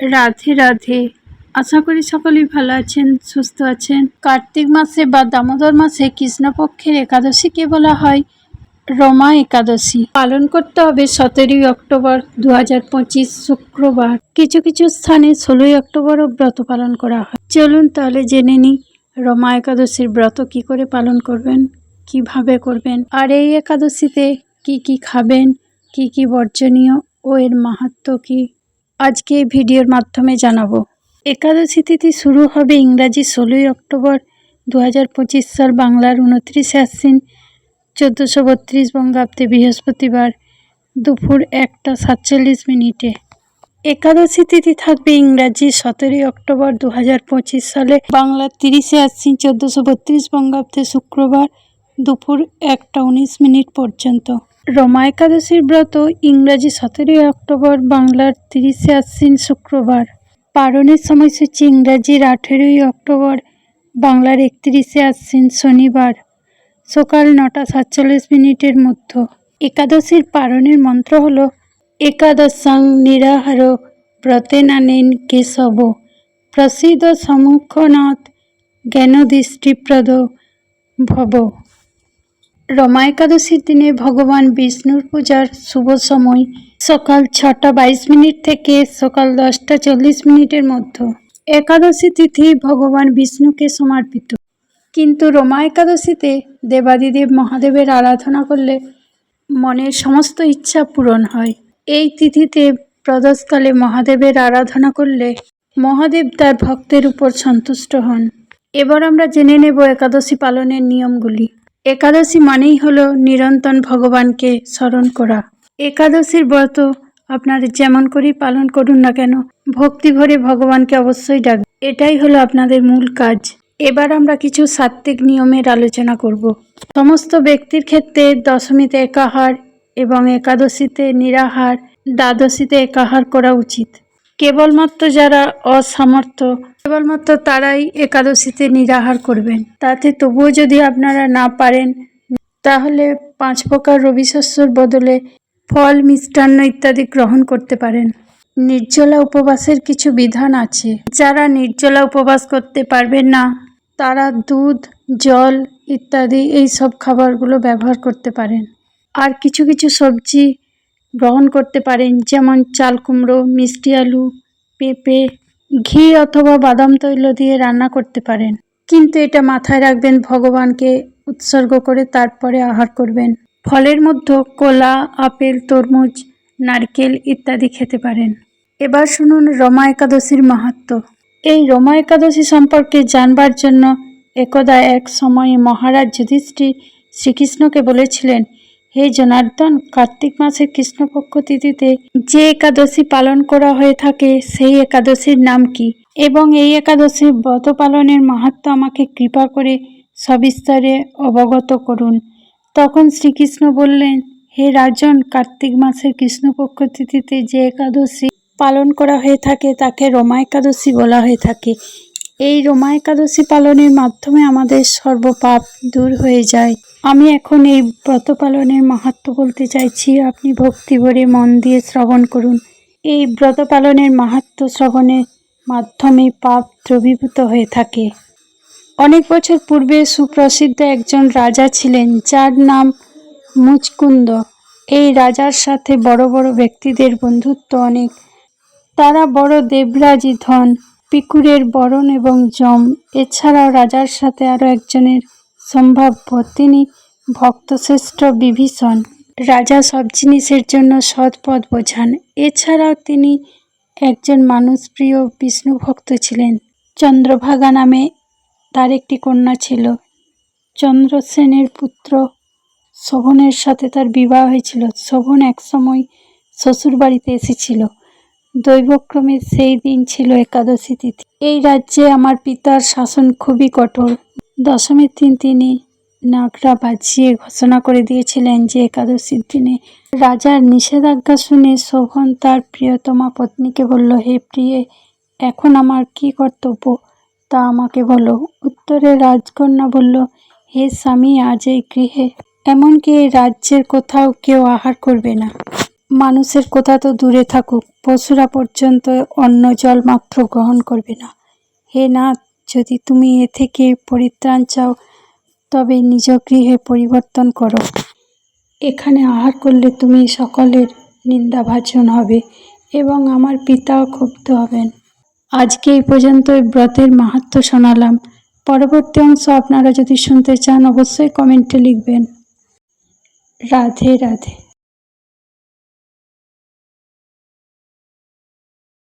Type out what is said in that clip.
রাধে রাধে। আশা করি সকলেই ভালো আছেন, সুস্থ আছেন। কার্তিক মাসে বা দামোদর মাসে কৃষ্ণপক্ষের একাদশীকে বলা হয় রমা একাদশী। পালন করতে হবে সতেরোই অক্টোবর দু শুক্রবার। কিছু কিছু স্থানে ষোলোই অক্টোবরও ব্রত পালন করা হয়। চলুন তাহলে জেনে নিই, রমা একাদশীর ব্রত কি করে পালন করবেন, কীভাবে করবেন, আর এই একাদশীতে কি কি খাবেন, কি কি বর্জনীয়, ও এর মাহাত্ম্য কি? আজকে এই ভিডিওর মাধ্যমে জানাব। একাদশী তিথি শুরু হবে ইংরাজি ষোলোই অক্টোবর দু সাল বাংলার উনত্রিশে আশ্বিন চোদ্দোশো বত্রিশ বঙ্গাব্দে বৃহস্পতিবার দুপুর একটা সাতচল্লিশ মিনিটে। একাদশী তিথি থাকবে ইংরাজি সতেরোই অক্টোবর দু সালে বাংলার তিরিশে আশ্বিন চোদ্দোশো বত্রিশ বঙ্গাব্দে শুক্রবার দুপুর একটা উনিশ মিনিট পর্যন্ত। রমা একাদশীর ব্রত ইংরাজি সতেরোই অক্টোবর, বাংলার তিরিশে আশ্বিন শুক্রবার। পালনের সময়সূচি ইংরাজির আঠেরোই অক্টোবর, বাংলার একত্রিশে আশ্বিন শনিবার। সকাল নটা সাতচল্লিশ মিনিটের মধ্য। একাদশীর পালনের মন্ত্র হল, একাদশাং নিরাহার ব্রতে ব্রতেনানেন কেশব। প্রসিদ্ধ সমুখনাথ জ্ঞানদৃষ্টিপ্রদ ভব। রমা একাদশীর দিনে ভগবান বিষ্ণুর পূজার শুভ সময় সকাল ছটা বাইশ মিনিট থেকে সকাল দশটা চল্লিশ মিনিটের মধ্যে। একাদশী তিথি ভগবান বিষ্ণুকে সমর্পিত। কিন্তু রমা একাদশীতে দেবাদিদেব মহাদেবের আরাধনা করলে মনের সমস্ত ইচ্ছা পূরণ হয়। এই তিথিতে প্রদোষকালে মহাদেবের আরাধনা করলে মহাদেব তার ভক্তের উপর সন্তুষ্ট হন। এবার আমরা জেনে নেব একাদশী পালনের নিয়মগুলি। একাদশী মানেই হলো নিরন্তন ভগবানকে স্মরণ করা। একাদশীর ব্রত আপনারা যেমন করেই পালন করুন না কেন, ভক্তি ভরে ভগবানকে অবশ্যই ডাক। এটাই হলো আপনাদের মূল কাজ। এবার আমরা কিছু সাত্ত্বিক নিয়মের আলোচনা করব। সমস্ত ব্যক্তির ক্ষেত্রে দশমীতে একাহার এবং একাদশীতে নিরাহার, দ্বাদশীতে একাহার করা উচিত। কেবলমাত্র যারা অসামর্থ্য কেবলমাত্র তারাই একাদশীতে নিরাহার করবেন। তাতে তবুও যদি আপনারা না পারেন, তাহলে পাঁচ প্রকার রবি শস্যর বদলে ফল, মিষ্টান্ন ইত্যাদি গ্রহণ করতে পারেন। নির্জলা উপবাসের কিছু বিধান আছে। যারা নির্জলা উপবাস করতে পারবেন না, তারা দুধ, জল ইত্যাদি এই সব খাবারগুলো ব্যবহার করতে পারেন। আর কিছু কিছু সবজি গ্রহণ করতে পারেন, যেমন চাল কুমড়ো, মিষ্টি আলু, পেঁপে, ঘি অথবা বাদাম তৈল দিয়ে রান্না করতে পারেন। কিন্তু এটা মাথায় রাখবেন, ভগবানকে উৎসর্গ করে তারপরে আহার করবেন। ফলের মধ্যে কলা, আপেল, তরমুজ, নারকেল ইত্যাদি খেতে পারেন। এবার শুনুন রমা একাদশীর মাহাত্ম্য এই রমা একাদশী সম্পর্কে জানবার জন্য একদা এক সময়ে মহারাজ যুধিষ্ঠির শ্রীকৃষ্ণকে বলেছিলেন হে জনার্দন, কার্তিক মাসের কৃষ্ণপক্ষ তিথিতে যে একাদশী পালন করা হয়ে থাকে, সেই একাদশীর নাম কি? এবং এই একাদশীর ব্রত পালনের মাহাত্ম আমাকে কৃপা করে সবিস্তারে অবগত করুন। তখন শ্রীকৃষ্ণ বললেন, হে রাজন, কার্তিক মাসের কৃষ্ণপক্ষ তিথিতে যে একাদশী পালন করা হয়ে থাকে, তাকে রমা একাদশী বলা হয়ে থাকে। এই রমা একাদশী পালনের মাধ্যমে আমাদের সর্বপাপ দূর হয়ে যায়। আমি এখন এই ব্রত পালনের মাহাত্ম বলতে চাইছি, আপনি ভক্তি ভরে মন দিয়ে শ্রবণ করুন। এই ব্রত পালনের মাহাত্ম শ্রবণের মাধ্যমে পাপ দ্রবীভূত হয়ে থাকে। অনেক বছর পূর্বে সুপ্রসিদ্ধ একজন রাজা ছিলেন, যার নাম মুচকুন্দ। এই রাজার সাথে বড় বড় ব্যক্তিদের বন্ধুত্ব অনেক। তারা বড় দেবরাজি ধন, পিকুরের বরণ এবং জম এছাড়াও রাজার সাথে আরও একজনের সম্ভাব্য তিনি ভক্তশ্রেষ্ঠ বিভীষণ। রাজা সব জিনিসের জন্য সৎ পথ বোঝান। এছাড়াও তিনি একজন মানুষপ্রিয় বিষ্ণু ভক্ত ছিলেন। চন্দ্রভাগা নামে তার একটি কন্যা ছিল। চন্দ্রসেনের পুত্র শোভনের সাথে তার বিবাহ হয়েছিল। শোভন একসময় শ্বশুরবাড়িতে এসেছিল। দৈবক্রমে সেই দিন ছিল একাদশী তিথি। এই রাজ্যে আমার পিতার শাসন খুবই কঠোর। দশমীর দিন তিনি নাগরা বাজিয়ে ঘোষণা করে দিয়েছিলেন যে একাদশীর দিনে রাজার নিষেধাজ্ঞা শুনে শোভন তার প্রিয়তমা পত্নীকে বলল, হে প্রিয়ে, এখন আমার কি কর্তব্য? তা আমাকে বলো। উত্তরে রাজকন্যা বলল, হে স্বামী, আজ এই গৃহে এমনকি এই রাজ্যের কোথাও কেউ আহার করবে না। মানুষের কোথা তো দূরে থাকুক, পশুরা পর্যন্ত অন্ন জল মাত্র গ্রহণ করবে না। হে নাথ যদি তুমি এ থেকে পরিত্রাণ চাও, তবে নিজ গৃহে পরিবর্তন করো। এখানে আহার করলে তুমি সকলের নিন্দাভাজন হবে এবং আমার পিতাও ক্ষুব্ধ হবেন। আজকে এই পর্যন্তই ব্রতের মাহাত্ম্য শোনালাম। পরবর্তী অংশ আপনারা যদি শুনতে চান, অবশ্যই কমেন্টে লিখবেন। রাধে রাধে।